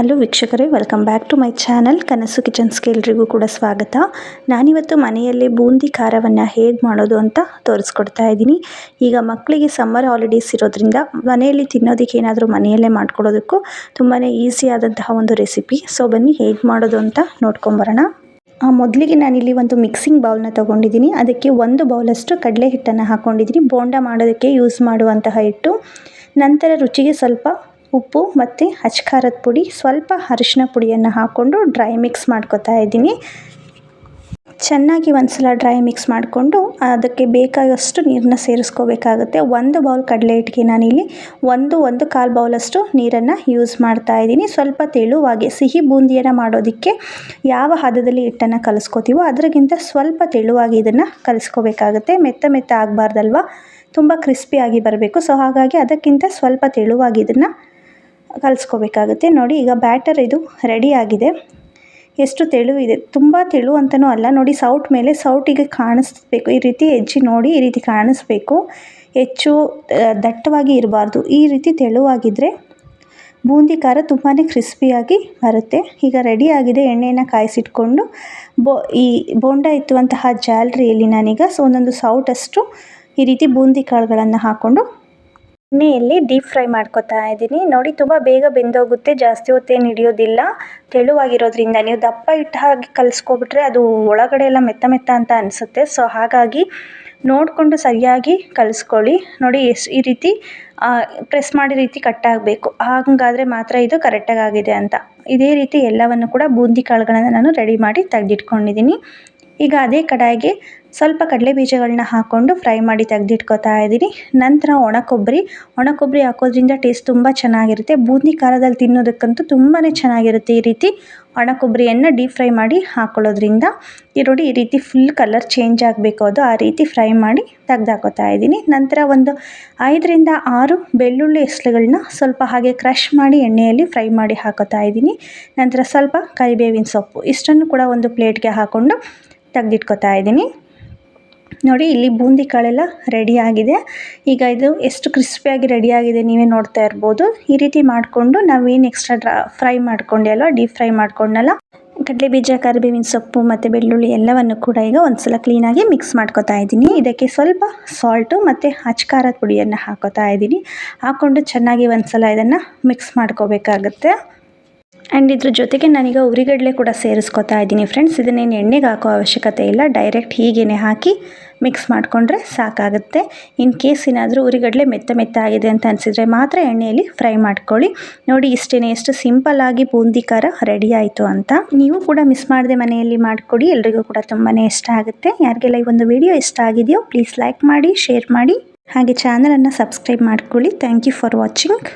Hello ವೀಕ್ಷಕರೇ welcome back to my channel Kanasu ಕಿಚನ್ಸ್ಗೆ ಎಲ್ರಿಗೂ ಕೂಡ ಸ್ವಾಗತ. ನಾನಿವತ್ತು ಮನೆಯಲ್ಲೇ ಬೂಂದಿ ಖಾರವನ್ನು ಹೇಗೆ ಮಾಡೋದು ಅಂತ ತೋರಿಸ್ಕೊಡ್ತಾ ಇದ್ದೀನಿ. ಈಗ ಮಕ್ಕಳಿಗೆ ಸಮ್ಮರ್ ಹಾಲಿಡೇಸ್ ಇರೋದ್ರಿಂದ ಮನೆಯಲ್ಲಿ ತಿನ್ನೋದಕ್ಕೆ ಏನಾದರೂ ಮನೆಯಲ್ಲೇ ಮಾಡ್ಕೊಡೋದಕ್ಕೂ ತುಂಬಾ ಈಸಿ ಆದಂತಹ ಒಂದು ರೆಸಿಪಿ ಸೊ ಬನ್ನಿ ಹೇಗೆ ಮಾಡೋದು ಅಂತ ನೋಡ್ಕೊಂಬರೋಣ. ಮೊದಲಿಗೆ ನಾನಿಲ್ಲಿ ಒಂದು ಮಿಕ್ಸಿಂಗ್ ಬೌಲ್ನ ತೊಗೊಂಡಿದ್ದೀನಿ. ಅದಕ್ಕೆ ಒಂದು ಬೌಲಷ್ಟು ಕಡಲೆ ಹಿಟ್ಟನ್ನು ಹಾಕ್ಕೊಂಡಿದ್ದೀನಿ ಬೋಂಡ ಮಾಡೋದಕ್ಕೆ ಯೂಸ್ ಮಾಡುವಂತಹ ಹಿಟ್ಟು. ನಂತರ ರುಚಿಗೆ ಸ್ವಲ್ಪ ಉಪ್ಪು ಮತ್ತು ಖಾರದ ಪುಡಿ, ಸ್ವಲ್ಪ ಅರಿಶಿನ ಪುಡಿಯನ್ನು ಹಾಕ್ಕೊಂಡು ಡ್ರೈ ಮಿಕ್ಸ್ ಮಾಡ್ಕೊತಾ ಇದ್ದೀನಿ. ಚೆನ್ನಾಗಿ ಒಂದು ಸಲ ಡ್ರೈ ಮಿಕ್ಸ್ ಮಾಡಿಕೊಂಡು ಅದಕ್ಕೆ ಬೇಕಾದಷ್ಟು ನೀರನ್ನ ಸೇರಿಸ್ಕೋಬೇಕಾಗುತ್ತೆ. ಒಂದು ಬೌಲ್ ಕಡಲೆ ಹಿಟ್ಟಿಗೆ ನಾನಿಲ್ಲಿ ಒಂದು ಒಂದು ಕಾಲು ಬೌಲಷ್ಟು ನೀರನ್ನು ಯೂಸ್ ಮಾಡ್ತಾ ಇದ್ದೀನಿ. ಸ್ವಲ್ಪ ತೆಳುವಾಗಿ, ಸಿಹಿ ಬೂಂದಿಯನ್ನು ಮಾಡೋದಕ್ಕೆ ಯಾವ ಹದದಲ್ಲಿ ಹಿಟ್ಟನ್ನು ಕಲಿಸ್ಕೋತೀವೋ ಅದರಿಗಿಂತ ಸ್ವಲ್ಪ ತೆಳುವಾಗಿ ಇದನ್ನು ಕಲಿಸ್ಕೋಬೇಕಾಗುತ್ತೆ. ಮೆತ್ತ ಮೆತ್ತ ಆಗಬಾರ್ದಲ್ವ? ತುಂಬ ಕ್ರಿಸ್ಪಿಯಾಗಿ ಬರಬೇಕು. ಸೊ ಹಾಗಾಗಿ ಅದಕ್ಕಿಂತ ಸ್ವಲ್ಪ ತೆಳುವಾಗಿ ಇದನ್ನು ಕಲಿಸ್ಕೋಬೇಕಾಗುತ್ತೆ. ನೋಡಿ, ಈಗ ಬ್ಯಾಟರ್ ಇದು ರೆಡಿ ಆಗಿದೆ. ಎಷ್ಟು ತೆಳುವಿದೆ ತುಂಬ ತೆಳು ಅಂತಲೂ ಅಲ್ಲ. ನೋಡಿ ಸೌಟ್ ಮೇಲೆ ಸೌಟಿಗೆ ಕಾಣಿಸ್ಬೇಕು. ಈ ರೀತಿ ಹೆಜ್ಜೆ ನೋಡಿ, ಈ ರೀತಿ ಕಾಣಿಸ್ಬೇಕು. ಹೆಚ್ಚು ದಟ್ಟವಾಗಿ ಇರಬಾರ್ದು. ಈ ರೀತಿ ತೆಳುವಾಗಿದ್ದರೆ ಬೂಂದಿ ಖಾರ ತುಂಬಾ ಕ್ರಿಸ್ಪಿಯಾಗಿ ಬರುತ್ತೆ. ಈಗ ರೆಡಿ ಆಗಿದೆ. ಎಣ್ಣೆಯನ್ನು ಕಾಯಿಸಿಟ್ಕೊಂಡು ಬೋ, ಈ ಬೋಂಡ ಇತ್ತುವಂತಹ ಜಾಲರಿಯಲ್ಲಿ ನಾನೀಗ ಸೊ ಒಂದೊಂದು ಸೌಟಷ್ಟು ಈ ರೀತಿ ಬೂಂದಿ ಕಾಳುಗಳನ್ನು ಹಾಕ್ಕೊಂಡು ಎಣ್ಣೆಯಲ್ಲಿ ಡೀಪ್ ಫ್ರೈ ಮಾಡ್ಕೊತಾ ಇದ್ದೀನಿ. ನೋಡಿ, ತುಂಬ ಬೇಗ ಬೆಂದೋಗುತ್ತೆ, ಜಾಸ್ತಿ ಹೊತ್ತೇನು ಹಿಡಿಯೋದಿಲ್ಲ. ತೆಳುವಾಗಿರೋದ್ರಿಂದ ನೀವು ದಪ್ಪ ಹಿಟ್ಟು ಹಾಗೆ ಕಲಿಸ್ಕೊಬಿಟ್ರೆ ಅದು ಒಳಗಡೆ ಎಲ್ಲ ಮೆತ್ತ ಮೆತ್ತ ಅಂತ ಅನಿಸುತ್ತೆ. ಸೊ ಹಾಗಾಗಿ ನೋಡಿಕೊಂಡು ಸರಿಯಾಗಿ ಕಲಿಸ್ಕೊಳ್ಳಿ. ನೋಡಿ ಎಷ್ಟು ಈ ರೀತಿ ಪ್ರೆಸ್ ಮಾಡಿ ರೀತಿ ಕಟ್ಟಾಗಬೇಕು ಹಾಗಾದರೆ ಮಾತ್ರ ಇದು ಕರೆಕ್ಟಾಗಿ ಆಗಿದೆ ಅಂತ. ಇದೇ ರೀತಿ ಎಲ್ಲವನ್ನು ಕೂಡ ಬೂಂದಿ ಕಾಳುಗಳನ್ನು ನಾನು ರೆಡಿ ಮಾಡಿ ತೆಗೆದಿಟ್ಕೊಂಡಿದ್ದೀನಿ. ಈಗ ಅದೇ ಕಡಾಯಿಗೆ ಸ್ವಲ್ಪ ಕಡಲೆ ಬೀಜಗಳನ್ನ ಹಾಕ್ಕೊಂಡು ಫ್ರೈ ಮಾಡಿ ತೆಗೆದಿಟ್ಕೋತಾ ಇದ್ದೀನಿ. ನಂತರ ಒಣ ಕೊಬ್ಬರಿ. ಒಣ ಕೊಬ್ಬರಿ ಹಾಕೋದ್ರಿಂದ ಟೇಸ್ಟ್ ತುಂಬ ಚೆನ್ನಾಗಿರುತ್ತೆ. ಬೂಂದಿ ಖಾರದಲ್ಲಿ ತಿನ್ನೋದಕ್ಕಂತೂ ತುಂಬಾ ಚೆನ್ನಾಗಿರುತ್ತೆ ಈ ರೀತಿ. ಒಣ ಕೊಬ್ಬರಿಯನ್ನು ಡೀಪ್ ಫ್ರೈ ಮಾಡಿ ಹಾಕ್ಕೊಳ್ಳೋದ್ರಿಂದ ಈ ನೋಡಿ ಈ ರೀತಿ ಫುಲ್ ಕಲರ್ ಚೇಂಜ್ ಆಗಬೇಕು. ಅದು ಆ ರೀತಿ ಫ್ರೈ ಮಾಡಿ ತೆಗ್ದಾಕೋತಾ ಇದ್ದೀನಿ. ನಂತರ ಒಂದು ಐದರಿಂದ ಆರು ಬೆಳ್ಳುಳ್ಳಿ ಎಸ್ಳುಗಳನ್ನ ಸ್ವಲ್ಪ ಹಾಗೆ ಕ್ರಷ್ ಮಾಡಿ ಎಣ್ಣೆಯಲ್ಲಿ ಫ್ರೈ ಮಾಡಿ ಹಾಕೋತಾ ಇದ್ದೀನಿ. ನಂತರ ಸ್ವಲ್ಪ ಕರಿಬೇವಿನ ಸೊಪ್ಪು. ಇಷ್ಟನ್ನು ಕೂಡ ಒಂದು ಪ್ಲೇಟ್ಗೆ ಹಾಕ್ಕೊಂಡು ತೆಗೆದಿಟ್ಕೋತಾ ಇದ್ದೀನಿ. ನೋಡಿ, ಇಲ್ಲಿ ಬೂಂದಿ ಕಾಳೆಲ್ಲ ರೆಡಿಯಾಗಿದೆ ಈಗ ಇದು ಎಷ್ಟು ಕ್ರಿಸ್ಪಿಯಾಗಿ ರೆಡಿಯಾಗಿದೆ ನೀವೇ ನೋಡ್ತಾ ಇರ್ಬೋದು. ಈ ರೀತಿ ಮಾಡಿಕೊಂಡು ನಾವೇನು ಎಕ್ಸ್ಟ್ರಾ ಡ್ರಾ ಫ್ರೈ ಮಾಡ್ಕೊಂಡೆ ಅಲ್ವ ಡೀಪ್ ಫ್ರೈ ಮಾಡ್ಕೊಂಡಲ್ಲ ಕಡಲೆ ಬೀಜ, ಕರಿಬೇವಿನ ಸೊಪ್ಪು ಮತ್ತು ಬೆಳ್ಳುಳ್ಳಿ ಎಲ್ಲವನ್ನು ಕೂಡ ಈಗ ಒಂದು ಸಲ ಕ್ಲೀನಾಗಿ ಮಿಕ್ಸ್ ಮಾಡ್ಕೊತಾ ಇದ್ದೀನಿ. ಇದಕ್ಕೆ ಸ್ವಲ್ಪ ಸಾಲ್ಟು ಮತ್ತು ಹಚ್ಕಾರದ ಪುಡಿಯನ್ನು ಹಾಕೋತಾ ಇದ್ದೀನಿ. ಹಾಕ್ಕೊಂಡು ಚೆನ್ನಾಗಿ ಒಂದು ಸಲ ಇದನ್ನು ಮಿಕ್ಸ್ ಮಾಡ್ಕೋಬೇಕಾಗತ್ತೆ. ಆ್ಯಂಡ್ ಇದ್ರ ಜೊತೆಗೆ ನಾನೀಗ ಉರಿಗಡಲೆ ಕೂಡ ಸೇರಿಸ್ಕೊತಾ ಇದ್ದೀನಿ ಫ್ರೆಂಡ್ಸ್ ಇದನ್ನೇನು ಎಣ್ಣೆಗೆ ಹಾಕೋ ಅವಶ್ಯಕತೆ ಇಲ್ಲ. ಡೈರೆಕ್ಟ್ ಹೀಗೇ ಹಾಕಿ ಮಿಕ್ಸ್ ಮಾಡಿಕೊಂಡ್ರೆ ಸಾಕಾಗುತ್ತೆ. ಇನ್ ಕೇಸ್ ಏನಾದರೂ ಉರಿಗಡಲೆ ಮೆತ್ತ ಮೆತ್ತ ಆಗಿದೆ ಅಂತ ಅನಿಸಿದ್ರೆ ಮಾತ್ರ ಎಣ್ಣೆಯಲ್ಲಿ ಫ್ರೈ ಮಾಡ್ಕೊಳ್ಳಿ. ನೋಡಿ ಇಷ್ಟೇ ಎಷ್ಟು ಸಿಂಪಲ್ಲಾಗಿ ಬೂಂದಿ ಖಾರ ರೆಡಿ ಆಯಿತು ಅಂತ. ನೀವು ಕೂಡ ಮಿಸ್ ಮಾಡದೆ ಮನೆಯಲ್ಲಿ ಮಾಡಿಕೊಡಿ. ಎಲ್ರಿಗೂ ಕೂಡ ತುಂಬಾ ಇಷ್ಟ ಆಗುತ್ತೆ. ಯಾರಿಗೆಲ್ಲ ಈ ಒಂದು ವಿಡಿಯೋ ಇಷ್ಟ ಆಗಿದೆಯೋ ಪ್ಲೀಸ್ ಲೈಕ್ ಮಾಡಿ ಶೇರ್ ಮಾಡಿ. ಹಾಗೆ ಚಾನಲನ್ನು ಸಬ್ಸ್ಕ್ರೈಬ್ ಮಾಡ್ಕೊಳ್ಳಿ. Thank you for watching